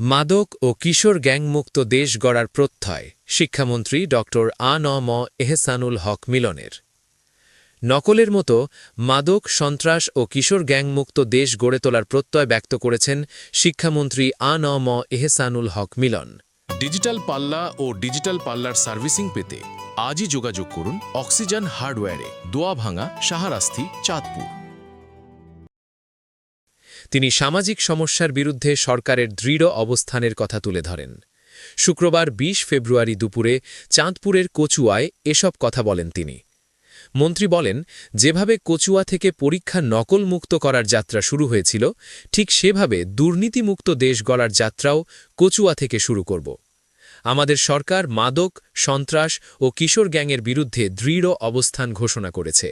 মাদক ও কিশোর গ্যাংমুক্ত দেশ গড়ার প্রত্যয়, শিক্ষামন্ত্রী ড. আ ন ম এহসানুল হক মিলনের। নকলের মতো মাদক, সন্ত্রাস ও কিশোর গ্যাংমুক্ত দেশ গড়ে তোলার প্রত্যয় ব্যক্ত করেছেন শিক্ষামন্ত্রী আ ন ম এহসানুল হক মিলন। ডিজিটাল পাল্লা ও ডিজিটাল পাল্লার সার্ভিসিং পেতে আজই যোগাযোগ করুন অক্সিজেন হার্ডওয়্যারে, দোয়াভাঙা সাহারাস্থি চাঁদপুর। তিনি সামাজিক সমস্যার বিরুদ্ধে সরকারের দৃঢ় অবস্থানের কথা তুলে ধরেন। শুক্রবার ২০ ফেব্রুয়ারি দুপুরে চাঁদপুরের কচুয়ায় এসব কথা বলেন তিনি। মন্ত্রী বলেন, যেভাবে কচুয়া থেকে পরীক্ষা নকল মুক্ত করার যাত্রা শুরু হয়েছিল, ঠিক সেভাবে দুর্নীতিমুক্ত দেশ গড়ার যাত্রাও কচুয়া থেকে শুরু করব। আমাদের সরকার মাদক, সন্ত্রাস ও কিশোর গ্যাংয়ের বিরুদ্ধে দৃঢ় অবস্থান ঘোষণা করেছে।